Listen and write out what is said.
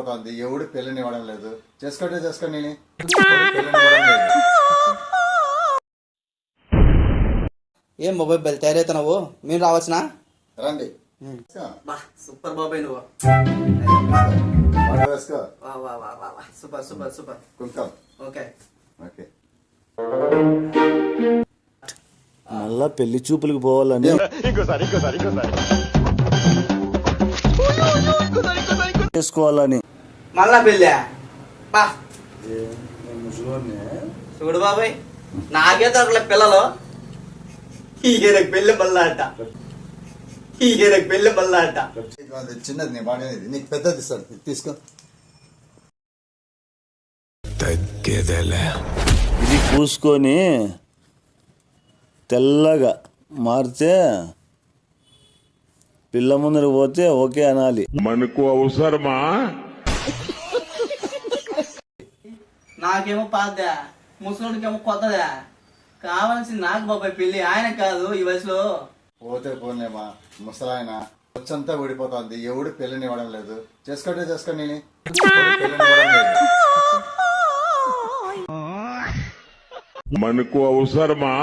ఊడిపోతుంది ఎవడు పెళ్ళనివ్వడం లేదు. చేసుకుంటే చేసుకోండి నేను. ఏం బాబాయ్ బలి తయారైతున్నావు? మేము రావచ్చునా రండి. బా సూపర్ బాబాయ్ నువ్వు. వంట వేసుకో. వా వా వా వా వా. Super super super. కుంకం ఓకే. ఓకే. మళ్ళా పెళ్ళి చూపులకు పోవాలని. చేసుకోవాలని. మళ్ళా పెళ్ళా? బా చూడు బాబాయ్ నాకే దొరకలే పిల్లలు. ఈయనకు పెళ్ళి మళ్ళా అంట. ఈయనకు పెళ్ళి మళ్ళా అంట. చిన్నది నీ బాడీ ఇది నీకు పెద్దది ఇది తీసుకో. ఇది పూసుకొని తెల్లగా మారితే పిల్ల ముందర పోతే ఓకే అనాలి. మనకు అవసరమా? నాకేమో పాతదా ముసలోడికేమో కొత్తదా? కావాల్సింది నాకు బాబాయ్ పెళ్ళి ఆయన కాదు ఈ వయసులో. పోతే పోలేమా ముసలాయన వచ్చంతా ఊడిపోతుంది ఎవడు పెళ్ళనివ్వడం లేదు. చేసుకుంటే చేసుకోండి లేదు. మనకు అవసరమా?